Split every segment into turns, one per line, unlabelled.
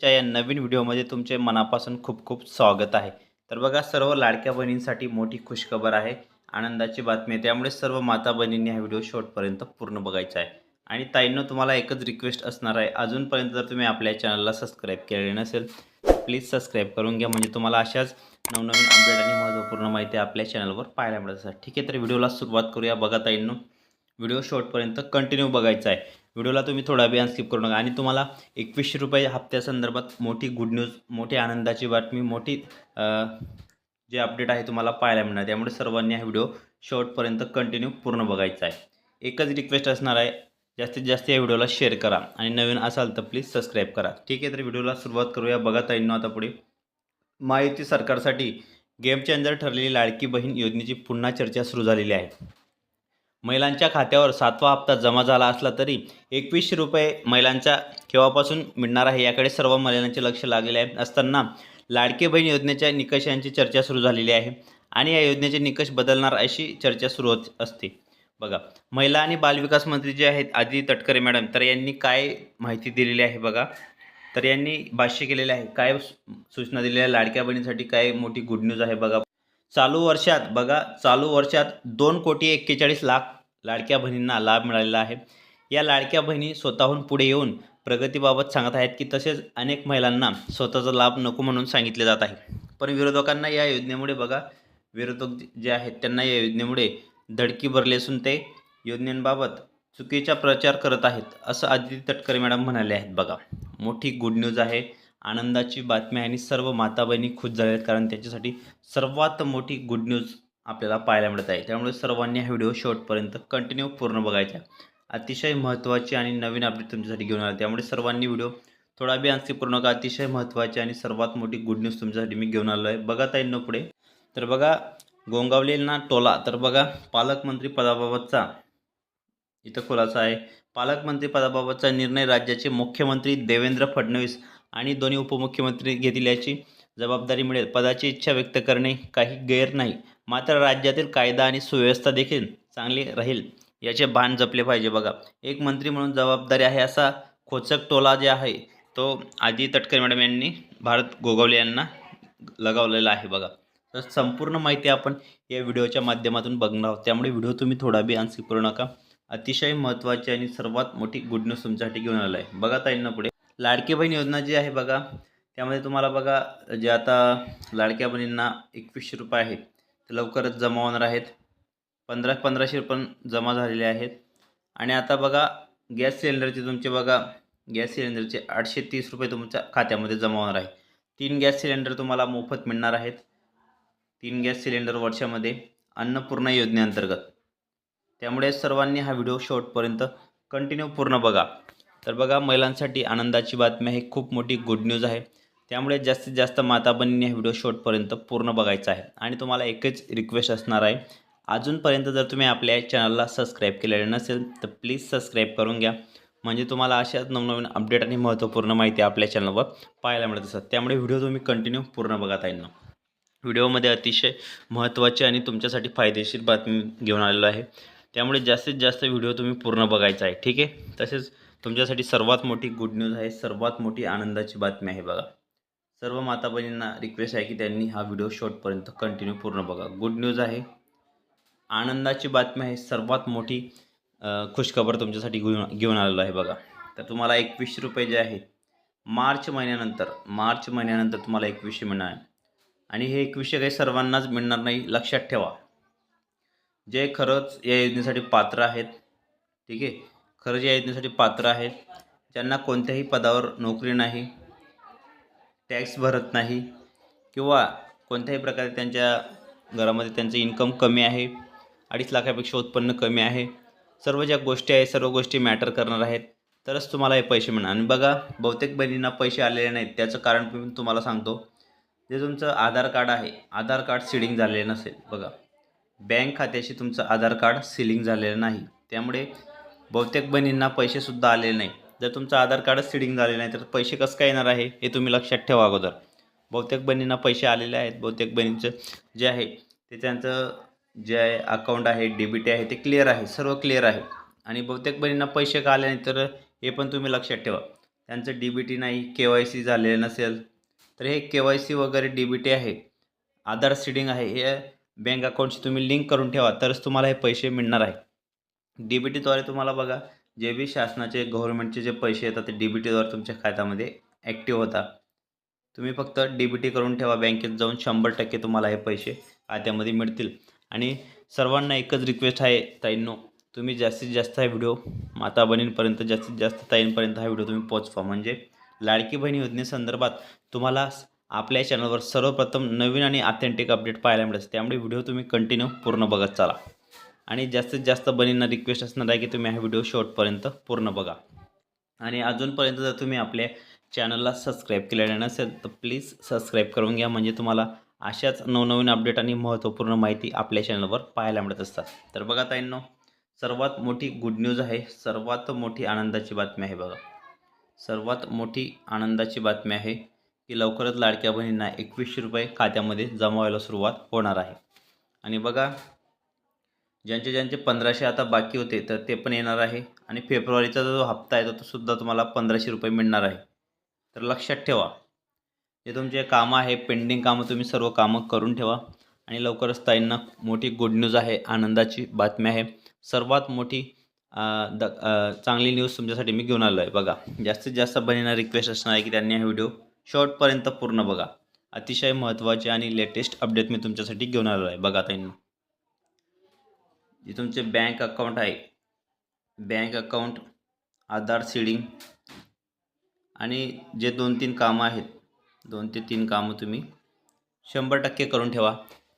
च्या या नवीन व्हिडिओमध्ये तुमचे मनापासून खूप खूप स्वागत आहे. तर बघा सर्व लाडक्या बहिणींसाठी मोठी खुशखबर आहे. आनंदाची बातमी आहे. त्यामुळे सर्व माता बहिणींनी हा व्हिडिओ शेवटपर्यंत पूर्ण बघायचा आहे. आणि ताईंनो तुम्हाला एकच रिक्वेस्ट असणार आहे. अजूनपर्यंत जर तुम्ही आपल्या चॅनलला सबस्क्राईब केलेले नसेल प्लीज सबस्क्राईब करून घ्या. म्हणजे तुम्हाला अशाच नवनवीन अपडेट आणि महत्त्वपूर्ण माहिती आपल्या चॅनलवर पाहायला मिळत असतात. ठीक आहे तर व्हिडिओला सुरुवात करूया. बघा ताईंनो व्हिडिओ शेवटपर्यंत कंटिन्यू बघायचा आहे. व्हिडिओला तुम्ही थोडा वेळ स्किप करू नका. आणि तुम्हाला एकवीसशे रुपये हप्त्यासंदर्भात मोठी गुड न्यूज मोठी आनंदाची बातमी मोठी जे अपडेट आहे तुम्हाला पाहायला मिळणार. त्यामुळे सर्वांनी हा व्हिडिओ शेवटपर्यंत कंटिन्यू पूर्ण बघायचा आहे. एकच रिक्वेस्ट असणार आहे जास्तीत जास्त या व्हिडिओला शेअर करा आणि नवीन असाल तर प्लीज सबस्क्राईब करा. ठीक आहे तर व्हिडिओला सुरुवात करूया. बघा ताईंनो आता पुढे. महायुती सरकारसाठी गेम चेंजर ठरलेली लाडकी बहीण योजनेची पुन्हा चर्चा सुरू झालेली आहे. महिलांच्या खात्यावर सातवा हप्ता जमा झाला असला तरी एकवीसशे रुपये महिलांच्या केव्हापासून मिळणार आहे याकडे सर्व महिलांचे लक्ष लागलेले आहे. असताना लाडके बहीण योजनेच्या निकषांची चर्चा सुरू झालेली आहे आणि या योजनेचे निकष बदलणार अशी चर्चा सुरू होत असते. बघा महिला आणि बालविकास मंत्री जे आहेत आदिती तटकरे मॅडम तर यांनी काय माहिती दिलेली आहे बघा? तर यांनी भाष्य केलेले आहे. काय सूचना दिलेल्या आहे लाडक्या बहिणीसाठी काय मोठी गुड न्यूज आहे बघा? चालू वर्षात बघा चालू वर्षात दोन कोटी एक्केचाळीस लाख लाडक्या बहिणींना लाभ मिळालेला आहे. या लाडक्या बहिणी स्वतःहून पुढे येऊन प्रगतीबाबत सांगत आहेत की तसेच अनेक महिलांना स्वतःचा लाभ नको म्हणून सांगितले जात आहे. पण विरोधकांना या योजनेमुळे बघा विरोधक जे आहेत त्यांना या योजनेमुळे धडकी भरली असून ते योजनेबाबत चुकीचा प्रचार करत आहेत असं आदिती तटकरे मॅडम म्हणाले आहेत बघा. मोठी गुड न्यूज आहे. आनंदाची बातमी आहे आणि सर्व माता बहिणी खुश झाल्या आहेत कारण त्याच्यासाठी सर्वात मोठी गुड न्यूज आपल्याला पाहायला मिळत आहे. त्यामुळे सर्वांनी हा व्हिडिओ शेवटपर्यंत कंटिन्यू पूर्ण बघायचा. अतिशय महत्त्वाची आणि नवीन अपडेट तुमच्यासाठी घेऊन आला त्यामुळे सर्वांनी व्हिडिओ थोडा बी आणखी पूर्ण नका. अतिशय महत्त्वाची आणि सर्वात मोठी गुड न्यूज तुमच्यासाठी मी घेऊन आलो आहे बघा ताईंनो पुढे. तर बघा गोंगावलेला टोला. तर बघा पालकमंत्री पदाबाबतचा इथं खुलासा आहे. पालकमंत्री पदाबाबतचा निर्णय राज्याचे मुख्यमंत्री देवेंद्र फडणवीस आणि दोन्ही उपमुख्यमंत्री घेतील याची जबाबदारी मिळेल. पदाची इच्छा व्यक्त करणे काही गैर नाही. मात्र राज्यातील कायदा आणि सुव्यवस्था देखील चांगली राहील. याचे भान जपले पाहिजे बघा. एक मंत्री म्हणून जबाबदारी आहे असा खोचक टोला जे आहे तो आदी तटकरे मॅडम यांनी भारत गोगावले यांना लगावलेला आहे बघा. तर संपूर्ण माहिती आपण या व्हिडिओच्या माध्यमातून बघणार आहोत. त्यामुळे व्हिडिओ तुम्ही थोडा बी आन्सर करू नका. अतिशय महत्त्वाची आणि सर्वात मोठी गुड न्यूज तुमच्यासाठी घेऊन आलं आहे. बघा ताईंना पुढे. लाडकी बहीण योजना जी आहे बघा त्यामध्ये तुम्हाला बघा जे आता लाडक्या बहिणींना एकवीसशे रुपये आहेत ते लवकरच जमा होणार आहेत. पंधरा पंधराशे पण जमा झालेले आहेत. आणि आता बघा गॅस सिलेंडरचे तुमचे बघा गॅस सिलेंडरचे आठशे तीस रुपये तुमच्या खात्यामध्ये जमा होणार आहे. तीन गॅस सिलेंडर तुम्हाला मोफत मिळणार आहेत. तीन गॅस सिलेंडर वर्षामध्ये अन्नपूर्णा योजनेअंतर्गत. त्यामुळे सर्वांनी हा व्हिडिओ शेवटपर्यंत कंटिन्यू पूर्ण बघा. तर बघा महिलांसाठी आनंदाची बातमी आहे. खूप मोठी गुड न्यूज आहे. त्यामुळे जास्तीत जास्त माता बहिणींनी हा व्हिडिओ शॉर्टपर्यंत पूर्ण बघायचा आहे. आणि तुम्हाला एकच रिक्वेस्ट असणार आहे. अजूनपर्यंत जर तुम्ही आपल्या चॅनलला सबस्क्राईब केलेलं नसेल तर प्लीज सबस्क्राईब करून घ्या. म्हणजे तुम्हाला अशाच नवनवीन अपडेट आणि महत्त्वपूर्ण माहिती आपल्या चॅनलवर पाहायला मिळत असतात. त्यामुळे व्हिडिओ तुम्ही कंटिन्यू पूर्ण बघत आहे ना व्हिडिओमध्ये अतिशय महत्त्वाची आणि तुमच्यासाठी फायदेशीर बातमी घेऊन आलेलो आहे. त्यामुळे जास्तीत जास्त व्हिडिओ तुम्ही पूर्ण बघायचा आहे. ठीक आहे? तसेच तुमच्यासाठी सर्वात मोठी गुड न्यूज आहे सर्वात मोठी आनंदाची बातमी आहे बघा. सर्व माता बहिणींना रिक्वेस्ट आहे की त्यांनी हा व्हिडिओ शॉर्टपर्यंत कंटिन्यू पूर्ण बघा. गुड न्यूज आहे. आनंदाची बातमी आहे सर्वात मोठी खुशखबर तुमच्यासाठी घेऊन घेऊन आलेलो आहे बघा. तर तुम्हाला एकवीसशे रुपये जे आहे मार्च महिन्यानंतर मार्च महिन्यानंतर तुम्हाला एकवीसशे मिळणार. आहे आणि हे एकवीसशे काही सर्वांनाच मिळणार नाही लक्षात ठेवा. जे खरंच या योजनेसाठी पात्र आहेत ठीक आहे? खरं या योजनेसाठी पात्र आहेत. ज्यांना कोणत्याही पदावर नोकरी नाही टॅक्स भरत नाही किंवा कोणत्याही प्रकारे त्यांच्या घरामध्ये त्यांचं इन्कम कमी आहे अडीच लाखापेक्षा उत्पन्न कमी आहे. सर्व ज्या गोष्टी आहेत सर्व गोष्टी मॅटर करणार आहेत. तरच तुम्हाला हे पैसे मिळणार. आणि बघा बहुतेक बहिणींना पैसे आलेले नाहीत. त्याचं कारण मी तुम्हाला सांगतो. जे तुमचं आधार कार्ड आहे आधार कार्ड सिडिंग झालेलं नसेल. बघा बँक खात्याशी तुमचं आधार कार्ड सिलिंग झालेलं नाही. त्यामुळे बहुतेक बहिणींना पैसेसुद्धा आलेले नाही. जर तुमचं आधार कार्डच सिडिंग झालेलं नाही तर पैसे कसं काय येणार आहे हे तुम्ही लक्षात ठेवा अगोदर. बहुतेक बहिणींना पैसे आलेले आहेत. बहुतेक बहिणींचं जे आहे ते त्यांचं जे आहे अकाउंट आहे डेबिट आहे ते क्लिअर आहे सर्व क्लिअर आहे. आणि बहुतेक बहिणींना पैसे का आले नाही तर हे पण तुम्ही लक्षात ठेवा. त्यांचं डी बी टी नाही के वाय सी झालेलं नसेल तर हे के वाय सी वगैरे डी बी टी आहे. आधार सिडिंग आहे हे बँक अकाउंटशी तुम्ही लिंक करून ठेवा तरच तुम्हाला हे पैसे मिळणार आहे. डी बी टीद्वारे तुम्हाला बघा जे बी शासनाचे गव्हर्नमेंटचे जे पैसे येतात ते डी बी टीद्वारे तुमच्या खात्यामध्ये ॲक्टिव्ह होता तुम्ही फक्त डी बी टी करून ठेवा बँकेत जाऊन शंभर टक्के तुम्हाला हे पैसे खात्यामध्ये मिळतील. आणि सर्वांना एकच रिक्वेस्ट आहे ताईंनो तुम्ही जास्तीत जास्त हा व्हिडिओ माता बहिणींपर्यंत जास्तीत जास्त ताईंपर्यंत हा व्हिडिओ तुम्ही पोचवा म्हणजे लाडकी बहिणी योजनेसंदर्भात तुम्हाला आपल्या चॅनलवर सर्वप्रथम नवीन आणि ऑथेंटिक अपडेट पाहायला मिळेल. त्यामुळे व्हिडिओ तुम्ही कंटिन्यू पूर्ण बघत चाला. आणि जास्तीत जास्त बनींना रिक्वेस्ट असणार आहे की तुम्ही हा व्हिडिओ शॉर्टपर्यंत पूर्ण बघा. आणि अजूनपर्यंत जर तुम्ही आपल्या चॅनलला सबस्क्राईब केलेलं नसेल तर प्लीज सबस्क्राईब करून घ्या. म्हणजे तुम्हाला अशाच नवनवीन अपडेट आणि महत्त्वपूर्ण माहिती आपल्या चॅनलवर पाहायला मिळत असतात. तर बघा ताईंनो सर्वात मोठी गुड न्यूज आहे. सर्वात मोठी आनंदाची बातमी आहे बघा. सर्वात मोठी आनंदाची बातमी आहे की लवकरच लाडक्या बहिणींना एकवीसशे रुपये खात्यामध्ये जमा व्हायला सुरुवात होणार आहे. आणि बघा ज्यांचे ज्यांचे पंधराशे आता बाकी होते तर ते पण येणार आहे. आणि फेब्रुवारीचा जो हप्ता आहे तो सुद्धा तुम्हाला पंधराशे रुपये मिळणार आहे. तर लक्षात ठेवा. जे तुमचे कामं आहे पेंडिंग कामं तुम्ही सर्व कामं करून ठेवा. आणि लवकरच ताईंना मोठी गुड न्यूज आहे आनंदाची बातमी आहे. सर्वात मोठी द चांगली न्यूज तुमच्यासाठी मी घेऊन आलो आहे बघा जास्तीत जास्त बहिणींना रिक्वेस्ट असणार आहे की त्यांनी हा व्हिडिओ शॉर्टपर्यंत पूर्ण बघा. अतिशय महत्त्वाचे आणि लेटेस्ट अपडेट मी तुमच्यासाठी घेऊन आलो आहे बघा ताईंना. जे तुमचे बँक अकाउंट आहे. बँक अकाउंट आधार सीडिंग आणि जे दोन तीन कामं आहेत दोन ते तीन कामं तुम्ही शंभर टक्के करून ठेवा.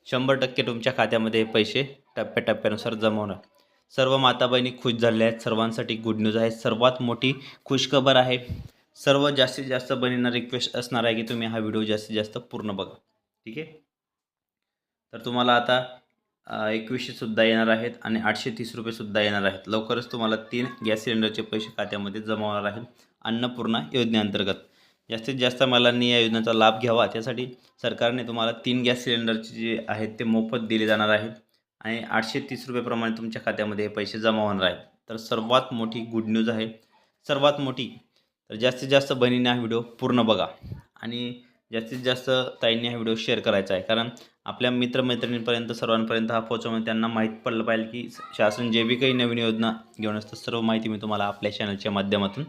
शंभर टक्के तुमच्या खात्यामध्ये पैसे टप्प्याटप्प्यानुसार जमा होणार. सर्व माता बहिणी खुश झाल्या आहेत. सर्वांसाठी गुड न्यूज आहे. सर्वात मोठी खुशखबर आहे. सर्व जास्तीत जास्त बहिणींना रिक्वेस्ट असणार आहे की तुम्ही हा व्हिडिओ जास्तीत जास्त पूर्ण बघा. ठीक आहे? तर तुम्हाला आता एकवीसशे एकवीसशेसुद्धा येणार आहेत आणि आठशे तीस रुपयेसुद्धा येणार आहेत. लवकरच तुम्हाला तीन गॅस सिलेंडरचे पैसे खात्यामध्ये जमा होणार आहेत अन्नपूर्णा योजनेअंतर्गत. जास्तीत जास्त महिलांनी या योजनेचा लाभ घ्यावा त्यासाठी सरकारने तुम्हाला तीन गॅस सिलेंडरचे जे आहेत ते मोफत दिले जाणार आहेत आणि आठशे तीस रुपयेप्रमाणे तुमच्या खात्यामध्ये हे पैसे जमा होणार आहेत. तर सर्वात मोठी गुड न्यूज आहे. सर्वात मोठी तर जास्तीत जास्त बहिणींनी हा व्हिडिओ पूर्ण बघा आणि जास्तीत जास्त ताईंनी हा व्हिडिओ शेअर करायचा आहे. कारण आपल्या मित्रमैत्रिणींपर्यंत सर्वांपर्यंत हा पोहोचवणं त्यांना माहीत पडलं पाहिजे की शासन जे बी काही नवीन योजना घेऊन असतं सर्व माहिती मी तुम्हाला आपल्या चॅनलच्या माध्यमातून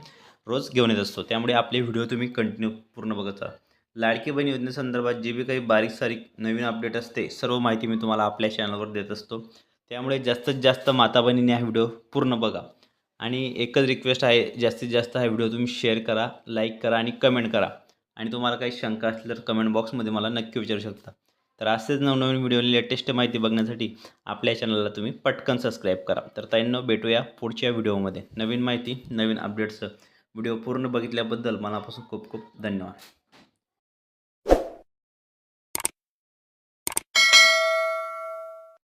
रोज घेऊन येत असतो. त्यामुळे आपले व्हिडिओ तुम्ही कंटिन्यू पूर्ण बघत राहा. लाडकी बहीण योजनेसंदर्भात जे बी काही बारीक सारीक नवीन अपडेट असते सर्व माहिती मी तुम्हाला आपल्या चॅनलवर देत असतो. त्यामुळे जास्तीत जास्त माता बहिणीने हा व्हिडिओ पूर्ण बघा. आणि एकच रिक्वेस्ट आहे जास्तीत जास्त हा व्हिडिओ तुम्ही शेअर करा लाईक करा आणि कमेंट करा. आणि तुम्हाला काही शंका असल्या तर कमेंट बॉक्समध्ये मला नक्की विचारू शकता. तर असेच नवनवीन व्हिडिओ लेटेस्ट माहिती बघण्यासाठी आपल्या चॅनलला तुम्ही पटकन सबस्क्राईब करा. तर ताईंनो भेटूया पुढच्या व्हिडिओमध्ये नवीन माहिती नवीन अपडेट्स व्हिडिओ पूर्ण बघितल्याबद्दल मनापासून खूप खूप धन्यवाद.